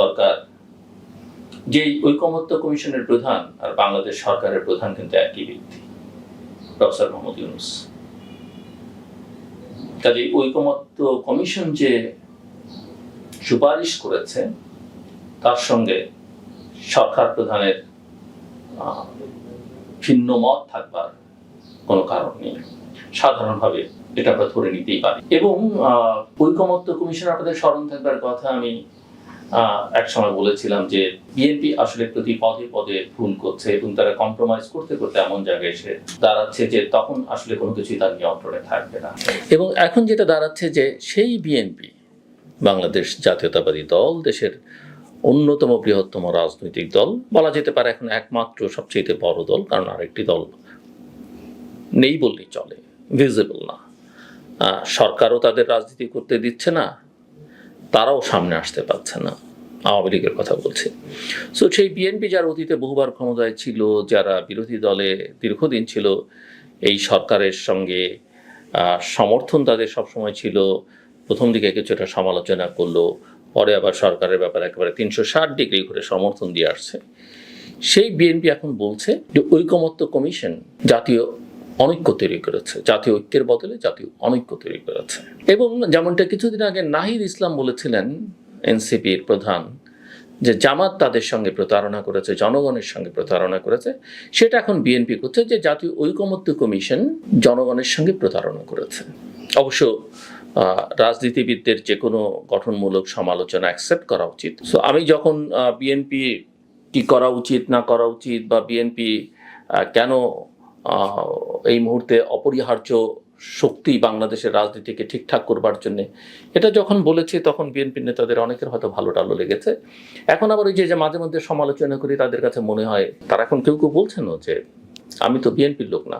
দরকার। যে ঐকমত্য কমিশনের প্রধান আর বাংলাদেশ সরকারের প্রধান কিন্তু একই ব্যক্তি, প্রফেসর মোহাম্মদ ইউনুস। কাজে ঐকমত্য কমিশন যে সুপারিশ করেছে, তার সঙ্গে সরকার প্রধানের ভিন্ন মত থাকবার কোনো কারণ নেই। সাধারণভাবে এটা আমরা ধরে নিতেই পারি। এবং ঐকমত্য কমিশন আপনাদের স্মরণ থাকবার কথা আমি এক সময় বলেছিলাম যে বিএনপি আসলে প্রতি পদে পদে ভুল করছে এবং তারা কম্প্রোমাইজ করতে করতে এমন জায়গায় এসে দাঁড়াচ্ছে যে তখন আসলে কোনো কিছুই তার নিয়ন্ত্রণে থাকবে না। এবং এখন যেটা দাঁড়াচ্ছে যে সেই বিএনপি বাংলাদেশ জাতীয়তাবাদী দল, দেশের অন্যতম বৃহত্তম রাজনৈতিক দল, বলা যেতে পারে এখন একমাত্র সবচেয়ে বড় দল, কারণ আরেকটি দল নেই বললেই চলে ভিজিবল না। সরকারও তাদের রাজনীতি করতে দিচ্ছে না, তারাও সামনে আসতে পারছে না। আওয়ামী লীগের কথা বলছে। সো সেই বিএনপি যার অতীতে বহুবার ক্ষমতায় ছিল, যারা বিরোধী দলে দীর্ঘদিন ছিল, এই সরকারের সঙ্গে সমর্থন তাদের সবসময় ছিল। প্রথম দিকে কিছুটা সমালোচনা করল, পরে আবার সরকারের ব্যাপারে একেবারে তিনশো ষাট ডিগ্রি করে সমর্থন দিয়ে আসছে। সেই বিএনপি এখন বলছে যে, ঐকমত্য কমিশন জাতীয় অনৈক্য তৈরি করেছে, জাতীয় ঐক্যের বদলে জাতীয় অনৈক্য তৈরি করেছে। এবং যেমনটা কিছুদিন আগে নাহিদ ইসলাম বলেছিলেন এনসিপির প্রধান যে জামাত তাদের সঙ্গে প্রতারণা করেছে, জনগণের সঙ্গে প্রতারণা করেছে, সেটা এখন বিএনপি করছে যে জাতীয় ঐকমত্য কমিশন জনগণের সঙ্গে প্রতারণা করেছে। অবশ্য রাজনীতিবিদদের যে কোনো গঠনমূলক সমালোচনা অ্যাকসেপ্ট করা উচিত। সো আমি যখন বিএনপি কি করা উচিত, না করা উচিত বা বিএনপি কেন এই মুহূর্তে অপরিহার্য শক্তি বাংলাদেশের রাজনীতিকে ঠিকঠাক করবার জন্য। এটা যখন বলেছি, তখন বিএনপি নেতাদের অনেকের হয়তো ভালো টালো লেগেছে। এখন আবার ওই যে মাঝে মধ্যে সমালোচনা করি, তাদের কাছে মনে হয়, তারা এখন কেউ কেউ বলছেন যে, আমি তো বিএনপির লোক না।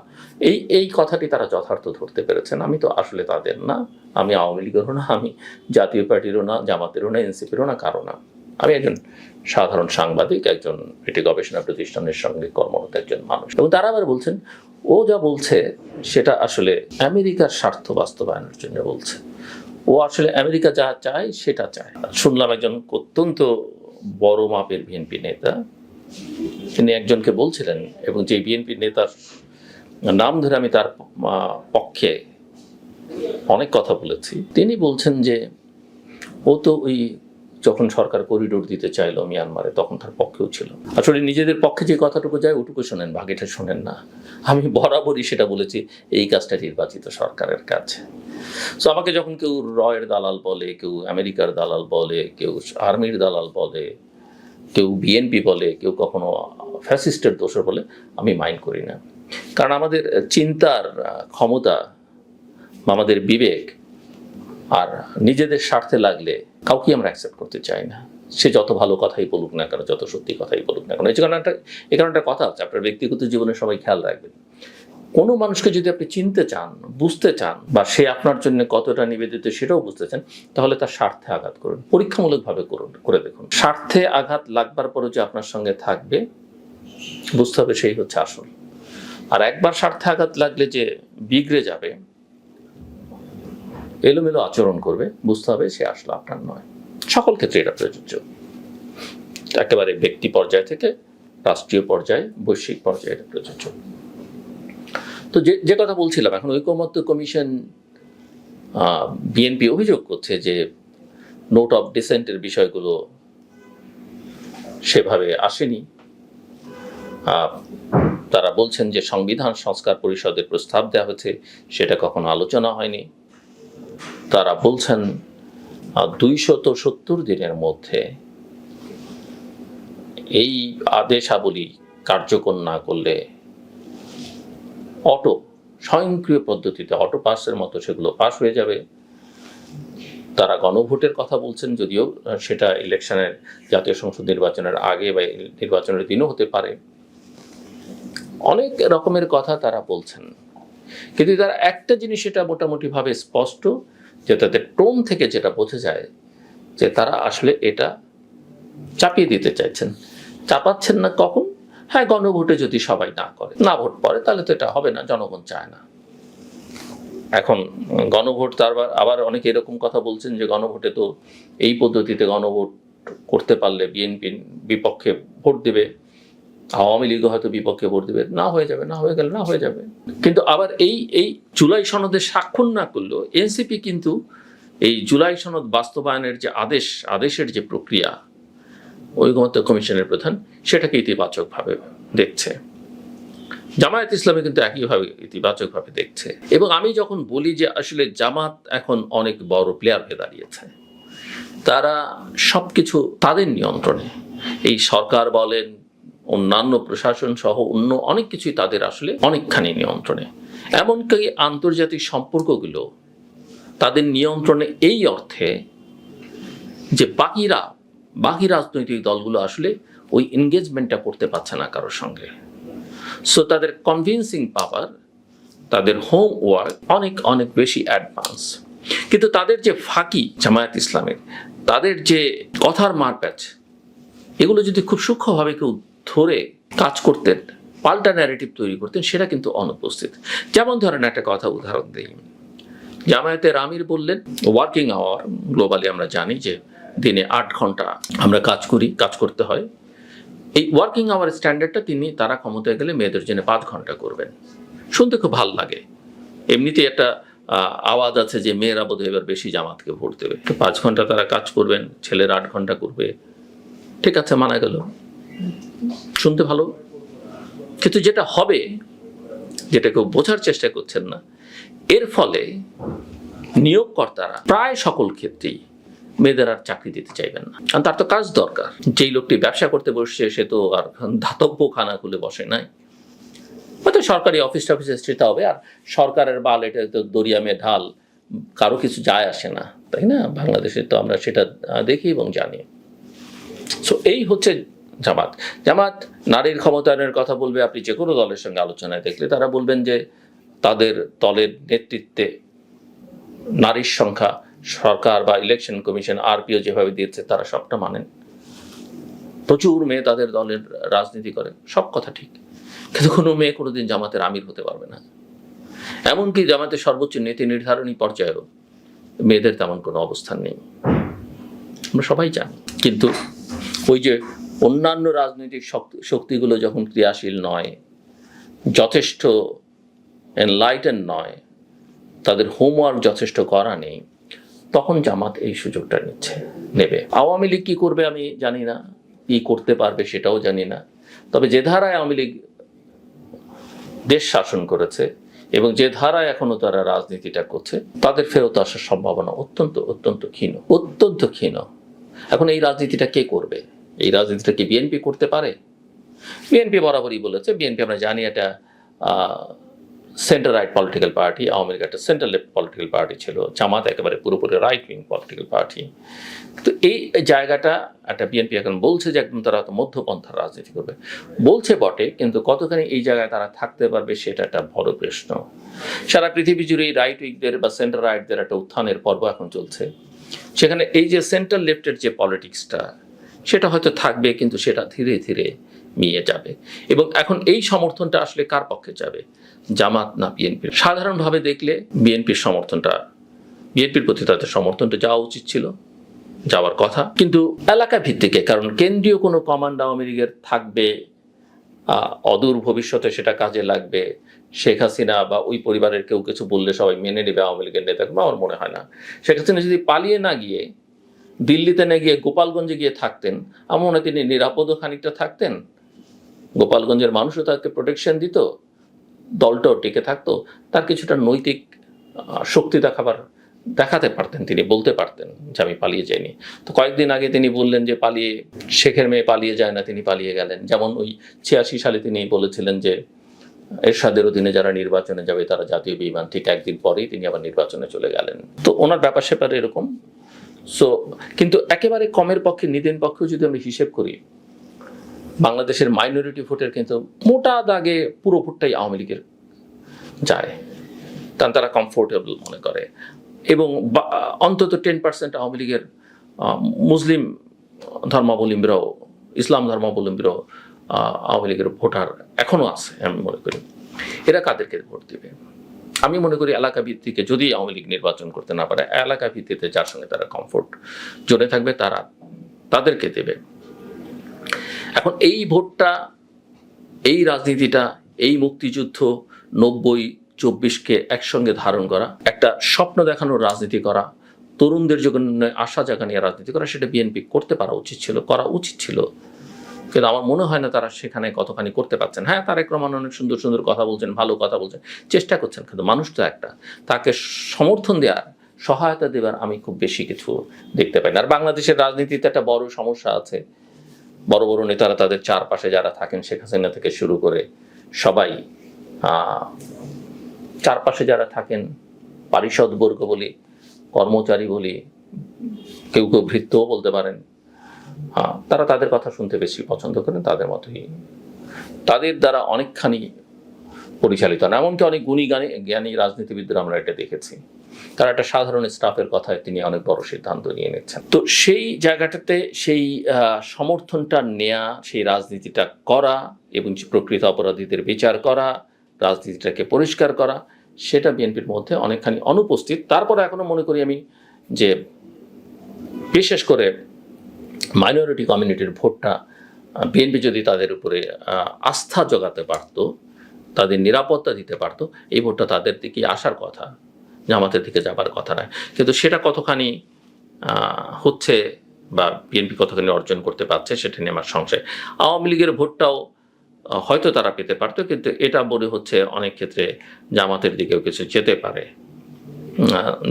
এই এই কথাটি তারা যথার্থ ধরতে পেরেছেন। আমি তো আসলে তাদের না। আমি আওয়ামী লীগেরও না, আমি জাতীয় পার্টিরও না, জামাতেরও না, এনসিপিরও না, কারও না। আমি একজন সাধারণ সাংবাদিক, একজন একটি গবেষণা প্রতিষ্ঠানের সঙ্গে কর্মরত একজন মানুষ। এবং তারা আবার বলছেন, ও যা বলছে, সেটা আসলে আমেরিকার স্বার্থ বাস্তবায়নের জন্য বলছে। ও আসলে আমেরিকা যা চায়, সেটা চায়। শুনলাম একজন অত্যন্ত বড় মাপের বিএনপি নেতা, তিনি একজনকে বলছিলেন, এবং যে বিএনপি নেতার নাম ধরে আমি তার পক্ষে অনেক কথা বলেছি। তিনি বলছেন যে, ও তো ওই যখন সরকার করিডোর দিতে চাইলো মিয়ানমারে, তখন তার পক্ষেও ছিল। আসলে নিজেদের পক্ষে যে কথাটুকু যায়, ওটুকু শোনেন, বাকিটা শোনেন না। আমি বরাবরই সেটা বলেছি, এই কাজটা নির্বাচিত সরকারের কাজ। সো আমাকে যখন কেউ রয়ের দালাল বলে, কেউ আমেরিকার দালাল বলে, কেউ আর্মির দালাল বলে, কেউ বিএনপি বলে, কেউ কখনো ফ্যাসিস্টের দোষর বলে, আমি মাইন্ড করি না। কারণ আমাদের চিন্তার ক্ষমতা, আমাদের বিবেক আর নিজেদের স্বার্থে লাগলে কাউকে আমরা অ্যাকসেপ্ট করতে চাই না। সে যত ভালো কথাই বলুক না কেন, যত সত্যি কথাই বলুক না কেন, এই কারণে একটা, এই কারণে একটা কথা আছে, আপনার ব্যক্তিগত জীবনে সবাই খেয়াল রাখবেন। কোনো মানুষকে যদি আপনি চিনতে চান, বুঝতে চান, বা সে আপনার জন্য কতটা নিবেদিত সেটাও বুঝতে চান, তাহলে তার স্বার্থে আঘাত করুন। পরীক্ষামূলকভাবে করুন, করে দেখুন। স্বার্থে আঘাত লাগবার পরও যে আপনার সঙ্গে থাকবে, বুঝতে হবে সেই হচ্ছে আসল। আর একবার স্বার্থে আঘাত লাগলে যে বিগড়ে যাবে এলোমেলো আচরণ করবে, বুঝতে হবে সে আসলে আপনার নয়। সকল ক্ষেত্রে এটা প্রযোজ্য। একেবারে ব্যক্তি পর্যায় থেকে রাষ্ট্রীয় পর্যায়ে, বৈশ্বিক পর্যায়ে এটা প্রযোজ্য। তো যে যে কথা বলছিলাম, এখন ঐকমত্য কমিশন বিএনপি অভিযোগ করছে যে নোট অফ ডিসেন্টের বিষয়গুলো সেভাবে আসেনি। তারা বলছেন যে সংবিধান সংস্কার পরিষদের প্রস্তাব দেওয়া হয়েছে, সেটা কখনো আলোচনা হয়নি। তারা বলছেন দুইশত সত্তর দিনের মধ্যে এই আদেশাবলী কার্যকর না করলে অটো, স্বয়ংক্রিয় পদ্ধতিতে অটো পাসের মতো সেগুলো পাস হয়ে যাবে। তারা গণভোটের কথা বলছেন, যদিও সেটা ইলেকশনের জাতীয় সংসদ নির্বাচনের আগে বা নির্বাচনের দিনও হতে পারে। অনেক রকমের কথা তারা বলছেন। কিন্তু তারা একটা জিনিস সেটা মোটামুটিভাবে স্পষ্ট যে তাদের টোন থেকে যেটা বোঝা যায় যে তারা আসলে এটা চাপিয়ে দিতে চাইছেন। চাপাচ্ছেন না কখন? হ্যাঁ গণভোটে যদি সবাই না করে, না ভোট পড়ে, তাহলে তো এটা হবে না, জনগণ চায় না। এখন গণভোট তার আবার- আবার অনেকে এরকম কথা বলছেন যে গণভোটে তো এই পদ্ধতিতে গণভোট করতে পারলে বিএনপি বিপক্ষে ভোট দেবে। আওয়ামী লীগও হয়তো বিপক্ষে ভোট দেবে। না হয়ে যাবে, না হয়ে গেলে না হয়ে যাবে। কিন্তু আবার এই এই জুলাই সনদে স্বাক্ষর না করলেও এনসিপি কিন্তু এই জুলাই সনদ বাস্তবায়নের যে আদেশ, আদেশের যে প্রক্রিয়া, ঐকমত্য কমিশনের প্রধান, সেটাকে ইতিবাচকভাবে দেখছে। জামায়াত ইসলামী কিন্তু একইভাবে ইতিবাচকভাবে দেখছে। এবং আমি যখন বলি যে আসলে জামাত এখন অনেক বড় প্লেয়ার হয়ে দাঁড়িয়েছে, তারা সবকিছু তাদের নিয়ন্ত্রণে। এই সরকার বলেন অন্যান্য প্রশাসন সহ অন্য অনেক কিছুই তাদের আসলে অনেকখানি নিয়ন্ত্রণে। এমনকি আন্তর্জাতিক সম্পর্কগুলো তাদের নিয়ন্ত্রণে এই অর্থে যে বাকিরা, বাকি রাজনৈতিক দলগুলো আসলে ওই এনগেজমেন্টটা করতে পারছে না কারোর সঙ্গে। সো তাদের কনভিন্সিং পাওয়ার তাদের হোম ওয়ার্ক অনেক অনেক বেশি অ্যাডভান্স কিন্তু তাদের যে ফাঁকি জামায়াত ইসলামের, তাদের যে কথার মারপ্যাচ, এগুলো যদি খুব সূক্ষ্মভাবে কেউ ধরে কাজ করতেন, পাল্টা ন্যারেটিভ তৈরি করতেন, সেটা কিন্তু অনুপস্থিত। যেমন ধরেন একটা কথা উদাহরণ দিই। জামায়াতের আমির বললেন ওয়ার্কিং আওয়ার গ্লোবালি আমরা জানি যে দিনে আট ঘণ্টা আমরা কাজ করি, কাজ করতে হয়। এই ওয়ার্কিং আওয়ার স্ট্যান্ডার্ডটা তিনি, তারা ক্ষমতায় গেলে মেয়েদের জন্য পাঁচ ঘণ্টা করবেন। শুনতে খুব ভালো লাগে। এমনিতে একটা আওয়াজ আছে যে মেয়েরা বোধহয় এবার বেশি জামাতকে ভোট দেবে। পাঁচ ঘণ্টা তারা কাজ করবেন, ছেলেরা আট ঘণ্টা করবে। ঠিক আছে, মানা গেল। শুনতে ভালো? কিন্তু যেটা হবে, যেটা কেউ বোঝার চেষ্টা করছেন না, এর ফলে নিয়োগকর্তারা প্রায় সকল ক্ষেত্রেই মেয়েদের আর চাকরি দিতে চাইবেন না। কারণ তার তো কাজ দরকার। যেই লোকটি ব্যবসা করতে বসছে, সে তো আর ধাতব্য খানা খুলে বসে নাই। হয়তো সরকারি অফিস টফিসে সেটা হবে, আর সরকারের বাল, এটা তো দরিয়ামে ঢাল, কারও কিছু যায় আসে না। তাই না? বাংলাদেশে তো আমরা সেটা দেখি এবং জানি। সো এই হচ্ছে জামাত। জামাত নারীর ক্ষমতায়নের কথা বলবে, আপনি যে কোনো দলের সঙ্গে আলোচনায় দেখলে তারা বলবেন যে তাদের দলের নেতৃত্বে নারীর সংখ্যা, সরকার বা ইলেকশন কমিশন আরপিও যেভাবে দিয়েছে, তারা সবটা মানেন। প্রচুর মেয়ে তাদের দলের রাজনীতি করে, সব কথা ঠিক। কিন্তু কোনো মেয়ে কোনোদিন জামাতের আমির হতে পারবে না। এমনকি জামাতের সর্বোচ্চ নীতি নির্ধারণী পর্যায়েও মেয়েদের তেমন কোনো অবস্থান নেই। আমরা সবাই জানি। কিন্তু ওই যে অন্যান্য রাজনৈতিক শক্তি, শক্তিগুলো যখন ক্রিয়াশীল নয়, যথেষ্ট এনলাইটেন নয়, তাদের হোমওয়ার্ক যথেষ্ট করা নেই, তখন জামাত এই সুযোগটা নিচ্ছে, নেবে। আওয়ামী লীগ কী করবে আমি জানি না, কী করতে পারবে সেটাও জানি না। তবে যে ধারায় আওয়ামী লীগ দেশ শাসন করেছে এবং যে ধারায় এখনও তারা রাজনীতিটা করছে, তাদের ফেরত আসার সম্ভাবনা অত্যন্ত অত্যন্ত ক্ষীণ অত্যন্ত ক্ষীণ। এখন এই রাজনীতিটা কে করবে? এই রাজনীতিটা কি বিএনপি করতে পারে? বিএনপি বরাবরই বলেছে বিএনপি আমরা জানি এটা centre right political party Awami League একটা সেন্টার লেফট পলিটিক্যাল পার্টি ছিল, জামাত একেবারে পুরোপুরি রাইট উইং পলিটিক্যাল পার্টি তো এই জায়গাটা একটা বিএনপি এখন বলছে যে একদম তারা তো মধ্যপন্থার রাজনীতি করবে। বলছে বটে, কিন্তু কতখানি এই জায়গায় তারা থাকতে পারবে সেটা একটা বড় প্রশ্ন। সারা পৃথিবী জুড়ে এই রাইট উইকদের বা সেন্টার রাইটদের একটা উত্থানের পর্ব এখন চলছে। সেখানে এই যে সেন্ট্রাল লেফটের যে পলিটিক্সটা সেটা হয়তো থাকবে, কিন্তু সেটা ধীরে ধীরে মিয়ে যাবে। এবং এখন এই সমর্থনটা আসলে কার পক্ষে যাবে? জামাত না বিএনপির? সাধারণভাবে দেখলে বিএনপির সমর্থনটা, বিএনপির প্রতি তাদের সমর্থনটা যাওয়া উচিত ছিল, যাওয়ার কথা। কিন্তু এলাকা ভিত্তিকে, কারণ কেন্দ্রীয় কোনো কমান্ড আওয়ামী লীগের থাকবে অদূর ভবিষ্যতে সেটা কাজে লাগবে। শেখ হাসিনা বা ওই পরিবারের কেউ কিছু বললে সবাই মেনে নেবে আওয়ামী লীগের নেতা আমার মনে হয় না। শেখ হাসিনা যদি পালিয়ে না গিয়ে দিল্লিতে না গিয়ে গোপালগঞ্জে গিয়ে থাকতেন, আমার মনে তিনি নিরাপদও খানিকটা থাকতেন। গোপালগঞ্জের মানুষও তাকে প্রোটেকশন দিত, দলটাও টিকে থাকতো, তার কিছুটা নৈতিক শক্তি দেখাবার, দেখাতে পারতেন তিনি, বলতে পারতেন যে আমি পালিয়ে যাইনি। তো কয়েকদিন আগে তিনি বললেন যে পালিয়ে, শেখের মেয়ে পালিয়ে যায় না, তিনি পালিয়ে গেলেন। যেমন ওই ছিয়াশি সালে তিনি বলেছিলেন যে, এরশাদের অধীনে যারা নির্বাচনে যাবে, তারা জাতীয় বিমান ঠিক একদিন পরেই তিনি আবার নির্বাচনে চলে গেলেন। তো ওনার ব্যাপার স্যাপার এরকম। সো কিন্তু একেবারে কমের পক্ষে, নিদেন পক্ষেও যদি আমরা হিসেব করি, বাংলাদেশের মাইনরিটি ভোটের কিন্তু মোটা দাগে পুরো ভোটটাই আওয়ামী লীগের যায়। কারণ তারা কমফোর্টেবল মনে করে। এবং অন্তত টেন পার্সেন্ট আওয়ামী লীগের মুসলিম ধর্মাবলম্বীরাও, ইসলাম ধর্মাবলম্বীরাও আওয়ামী লীগের ভোটার এখনও আছে, আমি মনে করি। এরা কাদেরকে ভোট দিবে? আমি মনে করি এলাকা ভিত্তিকে যদি আওয়ামী লীগ নির্বাচন করতে না পারে, এলাকা ভিত্তিতে যার সঙ্গে তারা কমফোর্ট জোরে থাকবে, তারা তাদেরকে দেবে। এখন এই ভোটটা, এই রাজনীতিটা, এই মুক্তিযুদ্ধ নব্বই চব্বিশকে একসঙ্গে ধারণ করা, একটা স্বপ্ন দেখানোর রাজনীতি করা, তরুণদের জন্য আশা জাগা নিয়ে রাজনীতি করা, সেটা বিএনপি করতে পারা উচিত ছিল, করা উচিত ছিল। কিন্তু আমার মনে হয় না তারা সেখানে কতখানি করতে পারছেন। হ্যাঁ তারেক রহমান অনেক সুন্দর সুন্দর কথা বলছেন, ভালো কথা বলছেন, চেষ্টা করছেন, কিন্তু মানুষ তো একটা। তাকে সমর্থন দেওয়ার, সহায়তা দেওয়ার আমি খুব বেশি কিছু দেখতে পাই না। আর বাংলাদেশের রাজনীতিতে একটা বড় সমস্যা আছে। বড় বড় নেতারা তাদের চারপাশে যারা থাকেন, শেখ হাসিনা থেকে শুরু করে সবাই চারপাশে যারা থাকেন, পারিষদ বর্গ বলি, কর্মচারী বলি, কেউ কেউ ভৃত্যও বলতে পারেন। তারা তাদের কথা শুনতে বেশি পছন্দ করেন, তাদের মতোই। তাদের দ্বারা অনেকখানি পরিচালিত না, এমনকি অনেক গুণী জ্ঞানী জ্ঞানী রাজনীতিবিদরা আমরা এটা দেখেছি। তারা একটা সাধারণ স্টাফের কথায় তিনি অনেক বড় সিদ্ধান্ত নিয়ে নিচ্ছেন। তো সেই জায়গাটাতে সেই সমর্থনটা নেয়া, সেই রাজনীতিটা করা এবং প্রকৃত অপরাধীদের বিচার করা, রাজনীতিটাকে পরিষ্কার করা, সেটা বিএনপির মধ্যে অনেকখানি অনুপস্থিত। তারপরে এখনও মনে করি আমি যে, বিশেষ করে মাইনরিটি কমিউনিটির ভোটটা বিএনপি যদি তাদের উপরে আস্থা জোগাতে পারত, তাদের নিরাপত্তা দিতে পারত, এই ভোটটা তাদের দিকে আসার কথা, জামাতের দিকে যাবার কথা নয়। কিন্তু সেটা কতখানি হচ্ছে বা বিএনপি কতখানি অর্জন করতে পারছে সেটা নিয়ে আমার সংশয়। আওয়ামী লীগের ভোটটাও হয়তো তারা পেতে পারতো, কিন্তু এটা মনে হচ্ছে অনেক ক্ষেত্রে জামাতের দিকেও কিছু যেতে পারে।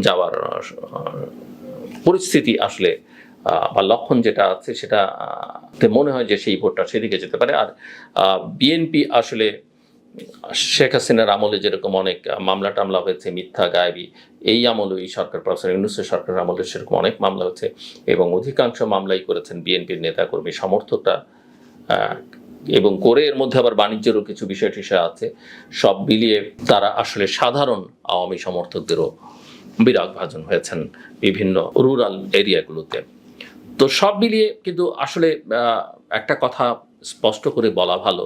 যাওয়ার পরিস্থিতি আসলে বা লক্ষণ যেটা আছে সেটা মনে হয় যে সেই ভোটটা সেদিকে যেতে পারে। আর বিএনপি আসলে শেখ হাসিনার আমলে যেরকম অনেক মামলা টামলা হয়েছে, মিথ্যা, গায়েবী, এই আমলে এই সরকার প্রফেসর ইউনুসের সরকার আমলে সেরকম অনেক মামলা হয়েছে এবং অধিকাংশ মামলাই করেছেন বিএনপির নেতাকর্মী, সমর্থকরা এবং করে এর মধ্যে আবার বাণিজ্যেরও কিছু বিষয় টিষয় আছে। সব মিলিয়ে তারা আসলে সাধারণ আওয়ামী সমর্থকদেরও বিরাগ ভাজন হয়েছেন বিভিন্ন রুরাল এরিয়াগুলোতে তো সব মিলিয়ে কিন্তু আসলে একটা কথা স্পষ্ট করে বলা ভালো।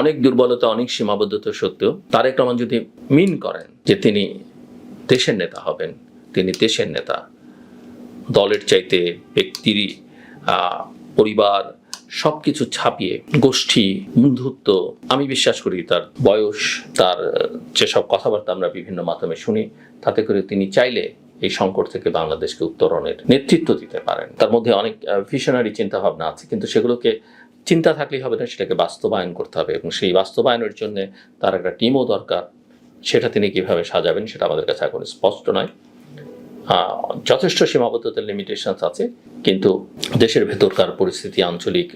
অনেক দুর্বলতা, অনেক সীমাবদ্ধতা সত্ত্বেও তারেক রহমান যদি মিন করেন যে তিনি দেশের নেতা হবেন, তিনি দেশের নেতা, দলের চাইতে ব্যক্তির পরিবার সব কিছু ছাপিয়ে গোষ্ঠী, বন্ধুত্ব, আমি বিশ্বাস করি তার বয়স, তার যেসব কথাবার্তা আমরা বিভিন্ন মাধ্যমে শুনি, তাতে করে তিনি চাইলে এই সংকট থেকে বাংলাদেশকে উত্তরণের নেতৃত্ব দিতে পারেন। তার মধ্যে অনেক ভিশনারি চিন্তা ভাবনা আছে, কিন্তু সেগুলোকে চিন্তা থাকলেই হবে না, সেটাকে বাস্তবায়ন করতে হবে এবং সেই বাস্তবায়নের জন্য তার একটা টিমও দরকার। সেটা তিনি কীভাবে সাজাবেন সেটা আমাদের কাছে এখন স্পষ্ট নয়। যথেষ্ট সীমাবদ্ধতার লিমিটেশনস আছে, কিন্তু দেশের ভেতরকার পরিস্থিতি, আঞ্চলিক